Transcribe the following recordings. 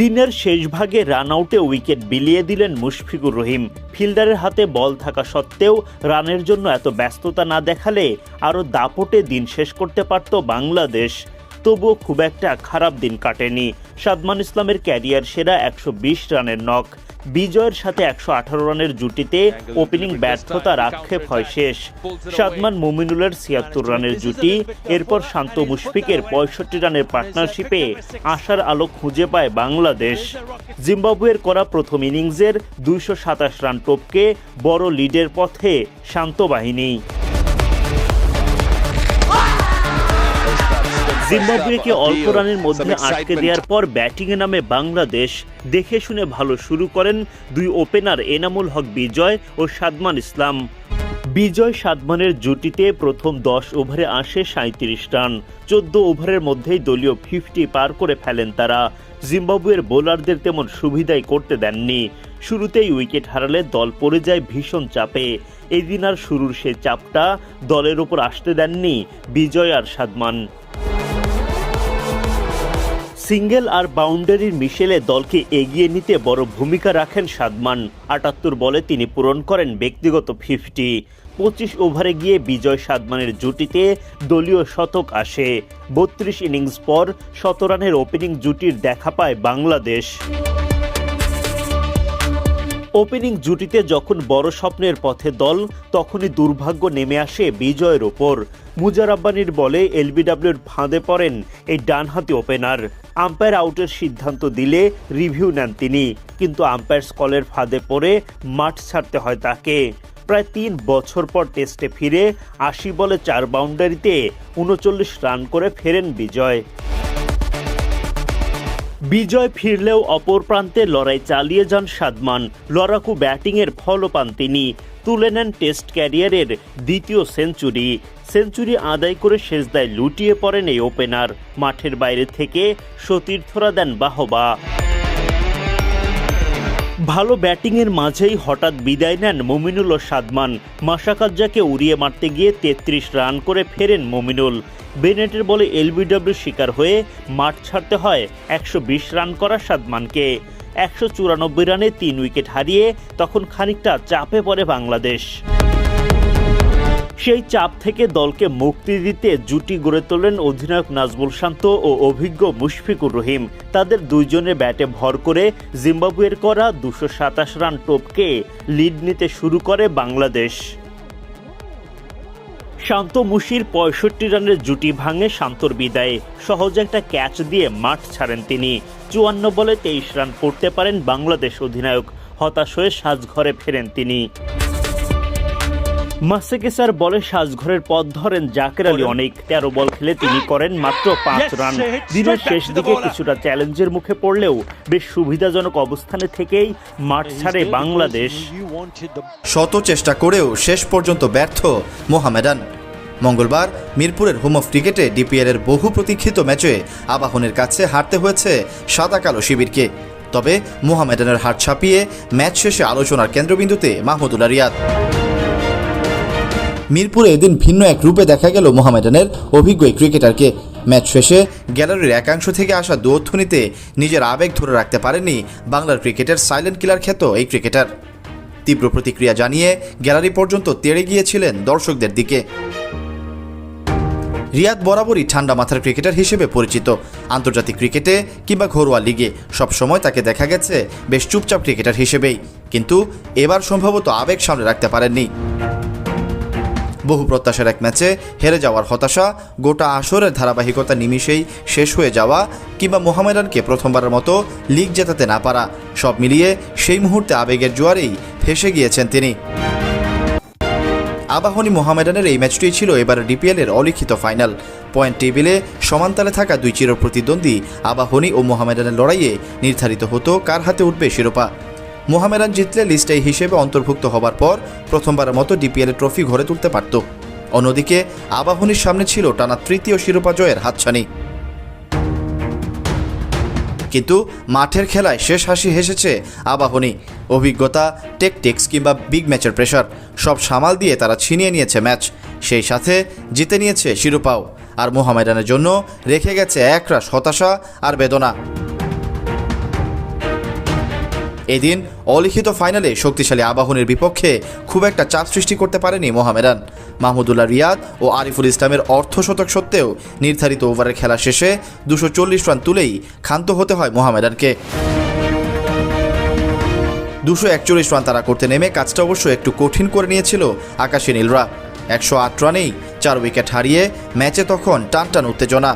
দিনের শেষ ভাগে রান আউটে উইকেট বিলিয়ে দিলেন মুশফিকুর রহিম। ফিল্ডারের হাতে বল থাকা সত্ত্বেও রানের জন্য এত ব্যস্ততা না দেখালে আরও দাপটে দিন শেষ করতে পারত বাংলাদেশ। তবুও খুব একটা খারাপ দিন কাটেনি। সাদমান ইসলামের ক্যারিয়ার সেরা একশো বিশ রানের নক বিজয়ের সাথে একশো আঠারো রানের জুটিতে ওপেনিং ব্যর্থতার আক্ষেপ হয় শেষ। সাদমান মুমিনুলের ছিয়াত্তর রানের জুটি এরপর শান্ত মুশফিকের পঁয়ষট্টি রানের পার্টনারশিপে আশার আলো খুঁজে পায় বাংলাদেশ। জিম্বাবুয়ের করা প্রথম ইনিংসের দুইশো সাতাশ রান টপকে বড় লিডের পথে শান্ত বাহিনী। জিম্বাবুয়েকে অল্প রানের মধ্যে আটকে দেওয়ার পর ব্যাটিংয়ে নামে বাংলাদেশ। দেখে শুনে ভালো শুরু করেন দুই ওপেনার এনামুল হক বিজয় ও সাদমান ইসলাম। বিজয় সাদমানের জুটিতে প্রথম দশ ওভারে আসে সাঁত্রিশ রান। চোদ্দ ওভারের মধ্যেই দলীয় ফিফটি পার করে ফেলেন তারা। জিম্বাবুয়ের বোলারদের তেমন সুবিধাই করতে দেননি। শুরুতেই উইকেট হারালে দল পড়ে যায় ভীষণ চাপে। এদিন আর শুরুর সে চাপটা দলের ওপর আসতে দেননি বিজয় আর সাদমান। সিঙ্গেল আর বাউন্ডারির মিশেলে দলকে এগিয়ে নিতে বড় ভূমিকা রাখেন সাদমান। আটাত্তর বলে তিনি পূরণ করেন ব্যক্তিগত ফিফটি। পঁচিশ ওভারে গিয়ে বিজয় সাদমানের জুটিতে দলীয় শতক আসে। বত্রিশ ইনিংস পর শত রানের ওপেনিং জুটির দেখা পায় বাংলাদেশ। ওপেনিং জুটিতে যখন বড় স্বপ্নের পথে দল, তখনই দুর্ভাগ্য নেমে আসে বিজয়ের ওপর। মুজার আব্বানির বলে এলবিডব্লিউর ফাঁদে পড়েন এই ডানহাতি ওপেনার। আম্পায়ার আউটের সিদ্ধান্ত দিলে রিভিউ নেন তিনি, কিন্তু আম্পায়ার স্কলের ফাঁদে পড়ে মাঠ ছাড়তে হয় তাকে। প্রায় তিন বছর পর টেস্টে ফিরে আশি বলে চার বাউন্ডারিতে উনচল্লিশ রান করে ফেরেন বিজয়। বিজয় ফিরলেও অপর প্রান্তে লড়াই চালিয়ে যান সাদমান। লড়াকু ব্যাটিংয়ের ফলও পান তিনি। তুলে নেন টেস্ট ক্যারিয়ারের দ্বিতীয় সেঞ্চুরি। সেঞ্চুরি আদায় করে শেষদায় লুটিয়ে পড়েন এই ওপেনার। মাঠের বাইরে থেকে সতীর্থরা দেন বাহবা। ভালো ব্যাটিংয়ের মাঝেই হঠাৎ বিদায় নেন মমিনুল ও সাদমান। মাসাকাজ্জাকে উড়িয়ে মারতে গিয়ে তেত্রিশ রান করে ফেরেন মমিনুল। বেনেটের বলে এলবিডব্লিউ শিকার হয়ে মাঠ ছাড়তে হয় একশো বিশ রান করা সাদমানকে। একশো চুরানব্বই রানে তিন উইকেট হারিয়ে তখন খানিকটা চাপে পড়ে বাংলাদেশ। সেই চাপ থেকে দলকে মুক্তি দিতে জুটি গড়ে তোলেন অধিনায়ক নাজমুল শান্ত ও অভিজ্ঞ মুশফিকুর রহিম। তাদের দুইজনের ব্যাটে ভর করে জিম্বাবুয়ের করা দুশো সাতাশ রান টপকে লিড নিতে শুরু করে বাংলাদেশ। শান্ত মুশির পঁয়ষট্টি রানের জুটি ভাঙে শান্তর বিদায়ে। সহজ একটা ক্যাচ দিয়ে মাঠ ছাড়েন তিনি। চুয়ান্ন বলে তেইশ রান করতে পারেন বাংলাদেশ অধিনায়ক। হতাশ হয়ে সাজঘরে ফেরেন তিনি। মাসেকেসার বলে সাজঘরের পথ ধরেন জাকের আলী। অনেক তেরো বল খেলে তিনি করেন মাত্র পাঁচ রান। দিনের শেষ দিকে কিছুটা চ্যালেঞ্জের মুখে পড়লেও বেশ সুবিধাজনক অবস্থানে থেকেই মাঠ ছাড়ে বাংলাদেশ। শত চেষ্টা করেও শেষ পর্যন্ত ব্যর্থ মোহামেডান। মঙ্গলবার মিরপুরের হোম অফ ক্রিকেটে ডিপিএলের বহু প্রতীক্ষিত ম্যাচে আবাহনের কাছে হারতে হয়েছে সাদা কালো শিবিরকে। তবে মোহামেডানের হার ছাপিয়ে ম্যাচ শেষে আলোচনার কেন্দ্রবিন্দুতে মাহমুদুল্লাহ রিয়াদ। মিরপুরে এদিন ভিন্ন এক রূপে দেখা গেল মোহামেডানের অভিজ্ঞ ক্রিকেটারকে। ম্যাচ শেষে গ্যালারির একাংশ থেকে আসা দুধ্বনিতে নিজের আবেগ ধরে রাখতে পারেনি বাংলার ক্রিকেটের সাইলেন্ট কিলার খ্যাত এই ক্রিকেটার। তীব্র প্রতিক্রিয়া জানিয়ে গ্যালারি পর্যন্ত তেড়ে গিয়েছিলেন দর্শকদের দিকে। রিয়াদ বরাবরই ঠান্ডা মাথার ক্রিকেটার হিসেবে পরিচিত। আন্তর্জাতিক ক্রিকেটে কিংবা ঘরোয়া লিগে সবসময় তাকে দেখা গেছে বেশ চুপচাপ ক্রিকেটার হিসেবেই। কিন্তু এবার সম্ভবত আবেগ সামনে রাখতে পারেননি। বহু প্রত্যাশার এক ম্যাচে হেরে যাওয়ার হতাশা, গোটা আসরের ধারাবাহিকতা নিমিষেই শেষ হয়ে যাওয়া কিংবা মোহামেডানকে প্রথমবারের মতো লিগ জেতাতে না পারা, সব মিলিয়ে সেই মুহূর্তে আবেগের জোয়ারেই ফেসে গিয়েছেন তিনি। আবাহনী মোহামেডানের এই ম্যাচটি ছিল এবার ডিপিএলের অলিখিত ফাইনাল। পয়েন্ট টেবিলে সমানতালে থাকা দুই চির প্রতিদ্বন্দ্বী আবাহনী ও মোহামেডানের লড়াইয়ে নির্ধারিত হতো কার হাতে উঠবে শিরোপা। মোহামেডান জিতলে লিস্টে হিসেবে অন্তর্ভুক্ত হবার পর প্রথমবারের মতো ডিপিএলের ট্রফি ঘরে তুলতে পারত। অন্যদিকে, আবাহনীর সামনে ছিল টানা তৃতীয় শিরোপা জয়ের হাতছানি। কিন্তু মাঠের খেলায় শেষ হাসি হেসেছে আবাহনী। অভিজ্ঞতা, টেকটিক্স কিংবা বিগ ম্যাচের প্রেশার, সব সামাল দিয়ে তারা ছিনিয়ে নিয়েছে ম্যাচ। সেই সাথে জিতে নিয়েছে শিরোপাও। আর মোহামেডানের জন্য রেখে গেছে একরাশ হতাশা আর বেদনা। এদিন অলিখিত ফাইনালে শক্তিশালী আবাহনের বিপক্ষে খুব একটা চাপ সৃষ্টি করতে পারেনি মোহামেডান। মাহমুদুল্লাহ রিয়াদ ও আরিফুল ইসলামের অর্ধশতক সত্ত্বেও নির্ধারিত ওভারের খেলা শেষে দুশো রান তুলেই ক্ষান্ত হতে হয় মোহামেডানকে। দুশো একচল্লিশ রান তারা করতে নেমে কাজটা অবশ্য একটু কঠিন করে নিয়েছিল আকাশী নীলরা। একশো আট রানেই চার উইকেট হারিয়ে ম্যাচে তখন টান টান উত্তেজনা।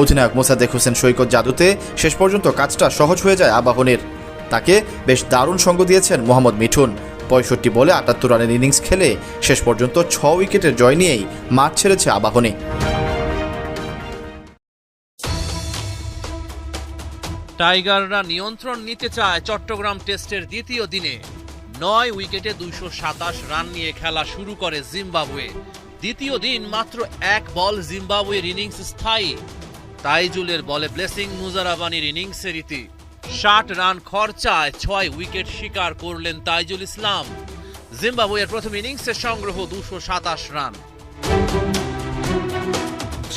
অধিনায়ক মোসাদ্দেক হোসেন সৈকত জাদুতে শেষ পর্যন্ত কাজটা সহজ হয়ে যায় আবাহনের। তাকে বেশ দারুণ সঙ্গ দিয়েছেন মোহাম্মদ মিঠুন। পঁয়ষট্টি বলে আটাত্তর রানের ইনিংস খেলে শেষ পর্যন্ত ছ উইকেটের জয় নিয়েই মাঠ ছেড়েছে আবাহনী। টাইগাররা নিয়ন্ত্রণ নিতে চায় চট্টগ্রাম টেস্টের দ্বিতীয় দিনে। নয় উইকেটে দুইশো সাতাশ রান নিয়ে খেলা শুরু করে জিম্বাবুয়ে। দ্বিতীয় দিন মাত্র এক বল জিম্বাবুয়ের ইনিংস স্থায়ী। তাইজুলের বলে ব্লেসিং মুজারাবানির ইনিংসের ইতি। ষাট রান খরচায় ছয় উইকেট শিকার করলেন তাইজুল ইসলাম। জিম্বাবুয়ের প্রথম ইনিংসে সংগ্রহ দুশো সাতাশ রান।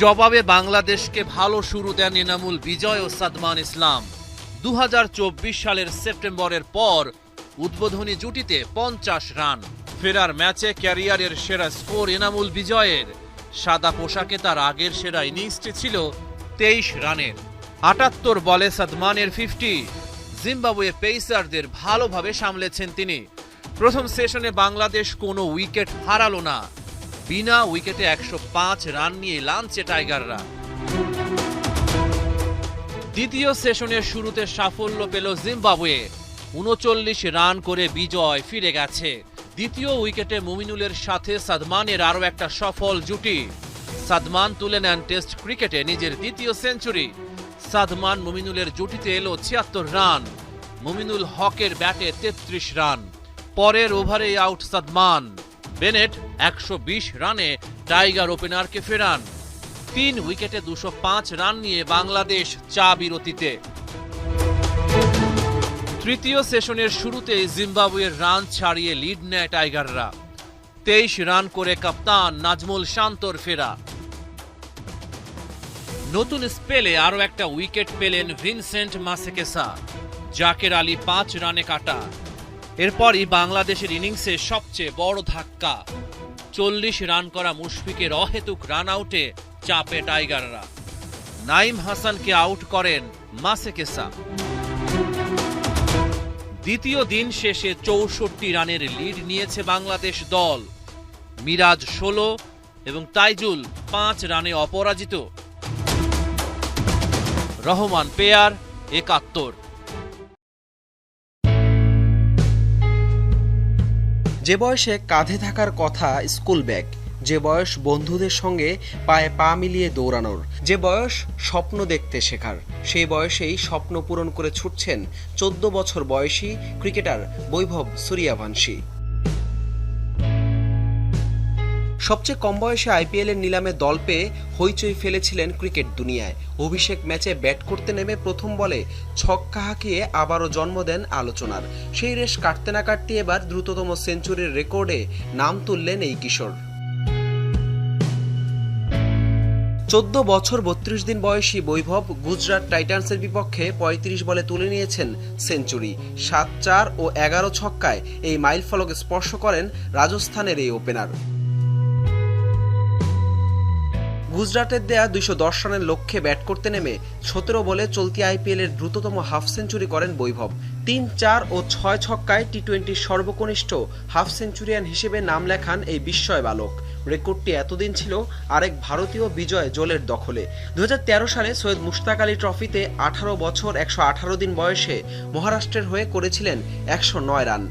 জবাবে বাংলাদেশকে ভালো শুরু দেন এনামুল বিজয় ও সাদমান ইসলাম। দু হাজার চব্বিশ সালের সেপ্টেম্বরের পর উদ্বোধনী জুটিতে পঞ্চাশ রান। ফেরার ম্যাচে ক্যারিয়ারের সেরা স্কোর এনামুল বিজয়ের। সাদা পোশাকে তার আগের সেরা ইনিংসটি ছিল তেইশ রানের। আটাত্তর বলে সাদমানের ফিফটি জিম্বাবুয়ে পেসারদের ভালোভাবে সামলেছেন তিনি। প্রথম সেশনে বাংলাদেশ কোনো উইকেট হারালো না। বিনা উইকেটে একশো পাঁচ রান নিয়ে লাঞ্চে টাইগাররা। দ্বিতীয় সেশনের শুরুতে সাফল্য পেল জিম্বাবুয়ে। উনচল্লিশ রান করে বিজয় ফিরে গেছে। দ্বিতীয় উইকেটে মুমিনুলের সাথে সাদমানের আরও একটা সফল জুটি। সাদমান তুলে নেন টেস্ট ক্রিকেটে নিজের দ্বিতীয় সেঞ্চুরি। সাদমান মুমিনুলের জুটিতে এলো ছিয়াত্তর রান। মুমিনুল হকের ব্যাটে তেত্রিশ রান। পরের ওভারে আউট সাদমান। বেনেট একশো বিশ রানে টাইগার ওপেনারকে ফেরান। তিন উইকেটে দুশো রান নিয়ে বাংলাদেশ চা বিরতিতে। তৃতীয় সেশনের শুরুতে জিম্বাবুয়ের রান ছাড়িয়ে লিড নেয় টাইগাররা। তেইশ রান করে কাপ্তান নাজমুল শান্তর ফেরা। নতুন স্পেলে আরও একটা উইকেট পেলেন ভিনসেন্ট মাসেকেসা, জাকের আলী পাঁচ রানে কাটা। এরপরই বাংলাদেশের ইনিংসে সবচেয়ে বড় ধাক্কা। চল্লিশ রান করা মুশফিকের অহেতুক রান আউটে চাপে টাইগাররা। নাইম হাসানকে আউট করেন মাসেকেসা। দ্বিতীয় দিন শেষে চৌষট্টি রানের লিড নিয়েছে বাংলাদেশ দল। মিরাজ ষোলো এবং তাইজুল পাঁচ রানে অপরাজিত। রহমান পেয়ার একাত্তর। যে বয়সে কাঁধে থাকার কথা স্কুল ব্যাগ, যে বয়স বন্ধুদের সঙ্গে পায়ে পা মিলিয়ে দৌড়ানোর, যে বয়স স্বপ্ন দেখতে শেখার, সেই বয়সেই স্বপ্ন পূরণ করে ছুটছেন চোদ্দ বছর বয়সী ক্রিকেটার বৈভব সূর্যাভানশী সবচেয়ে কম বয়সে আইপিএল এর নিলামে দল পেয়ে হইচই ফেলেছিলেন ক্রিকেট দুনিয়ায়। অভিষেক ম্যাচে ব্যাট করতে নেমে প্রথম বলে ছক্কা হাঁকিয়ে আবারও জন্ম দেন আলোচনার। সেই রেশ কাটতে না কাটতে এবার দ্রুততম সেঞ্চুরির রেকর্ডে নাম তুললেন এই কিশোর। চোদ্দ বছর বত্রিশ দিন বয়সী বৈভব গুজরাট টাইটান্সের বিপক্ষে পঁয়ত্রিশ বলে তুলে নিয়েছেন সেঞ্চুরি। সাত চার ও এগারো ছক্কায় এই মাইল ফলক স্পর্শ করেন রাজস্থানের এই ওপেনার। গুজরাটের দেয়া দুইশো দশ রানের লক্ষ্যে ব্যাট করতে নেমে সতেরো বলে চলতি আইপিএল এর দ্রুততম হাফ সেঞ্চুরি করেন বৈভব। তিন, চার ও ছয় ছক্কায় টি টোয়েন্টির সর্বকনিষ্ঠ হাফ সেঞ্চুরিয়ান হিসেবে নাম লেখান এই বিস্ময় বালক। রেকর্ডটি এতদিন ছিল আরেক ভারতীয় বিজয় জোলের দখলে। দু হাজার তেরো সালে সৈয়দ মুশতাক আলী ট্রফিতে আঠারো বছর একশো আঠারো দিন বয়সে মহারাষ্ট্রের হয়ে করেছিলেন একশো নয় রান।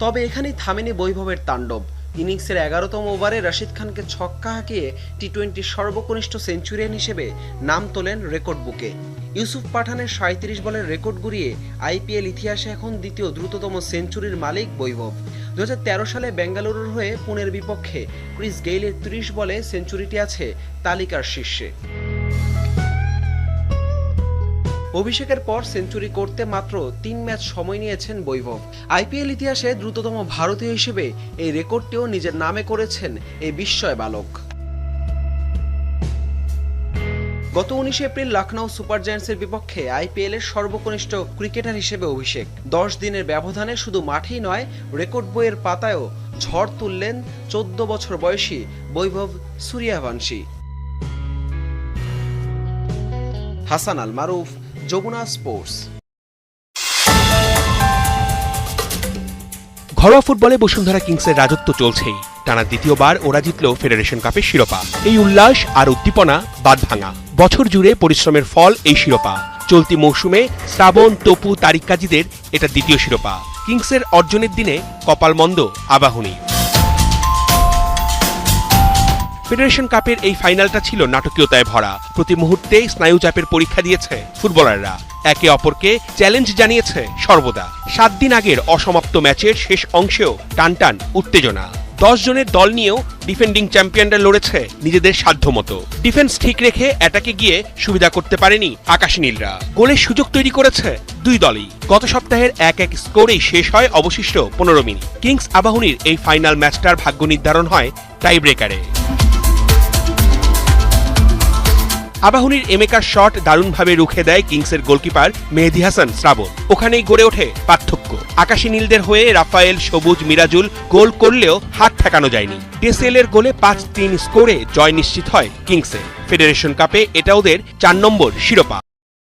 তবে এখানেই থামেনি বৈভবের তাণ্ডব। ইনিংসের এগারোতম ওভারে রাশিদ খানকে ছক্কা হাঁকিয়ে টি টোয়েন্টির সর্বকনিষ্ঠ সেঞ্চুরিয়ান হিসেবে নাম তোলেন রেকর্ড বুকে। ইউসুফ পাঠানের সাঁত্রিশ বলের রেকর্ড গুড়িয়ে আইপিএল ইতিহাসে এখন দ্বিতীয় দ্রুততম সেঞ্চুরির মালিক বৈভব। দু হাজার তেরো সালে বেঙ্গালুরুর হয়ে পুনের বিপক্ষে ক্রিস গেইলের ত্রিশ বলে সেঞ্চুরিটি আছে তালিকার শীর্ষে। অভিষেকের পর সেঞ্চুরি করতে মাত্র তিন ম্যাচ সময় নিয়েছেন বৈভব। আইপিএল ইতিহাসে দ্রুততম ভারতীয় হিসেবে এই রেকর্ডটিও নিজের নামে করেছেন এই বিস্ময় বালক। গত উনিশে এপ্রিল লখনৌ সুপার জায়ান্টসের বিপক্ষে আইপিএল এর সর্বকনিষ্ঠ ক্রিকেটার হিসেবে অভিষেক। দশ দিনের ব্যবধানে শুধু মাঠেই নয়, রেকর্ড বইয়ের পাতায়ও ঝড় তুললেন চোদ্দ বছর বয়সী বৈভব সূর্যাবংশী। হাসান আল মারুফ যমুনা স্পোর্টস। ঘরোয়া ফুটবলে বসুন্ধরা কিংসের রাজত্ব চলছেই। টানা দ্বিতীয়বার ওরা জিতল ফেডারেশন কাপের শিরোপা। এই উল্লাস আর উদ্দীপনা বাদ ভাঙা। বছর জুড়ে পরিশ্রমের ফল এই শিরোপা। চলতি মৌসুমে শ্রাবণ, তপু, তারিক কাজীদের এটা দ্বিতীয় শিরোপা। কিংসের অর্জনের দিনে কপাল মন্দ আবাহনী। ফেডারেশন কাপের এই ফাইনালটা ছিল নাটকীয়তায় ভরা। প্রতি মুহূর্তে স্নায়ুচাপের পরীক্ষা দিয়েছে ফুটবলাররা। একে অপরকে চ্যালেঞ্জ জানিয়েছে সর্বদা। সাত দিন আগের অসমাপ্ত ম্যাচের শেষ অংশেও টানটান উত্তেজনা। দশ জনের দল নিয়েও ডিফেন্ডিং চ্যাম্পিয়নরা লড়েছে নিজেদের সাধ্যমতো। ডিফেন্স ঠিক রেখে অ্যাটাকে গিয়ে সুবিধা করতে পারেনি আকাশ নীলরা। গোলের সুযোগ তৈরি করেছে দুই দলই। গত সপ্তাহের এক এক স্কোরেই শেষ হয় অবশিষ্ট পনেরো মিনিট। কিংস আবাহনীর এই ফাইনাল ম্যাচটার ভাগ্য নির্ধারণ হয় টাই ব্রেকারে আবাহনীর এমেকার শট দারুণভাবে রুখে দেয় কিংসের গোলকিপার মেহেদি হাসান, শ্রাবণ। ওখানেই গড়ে ওঠে পার্থক্য। আকাশী নীলদের হয়ে রাফায়েল, সবুজ, মিরাজুল গোল করলেও হাত ঠেকানো যায়নি। টেসেলের গোলে পাঁচ তিন স্কোরে জয় নিশ্চিত হয় কিংসের। ফেডারেশন কাপে এটা ওদের চার নম্বর শিরোপা।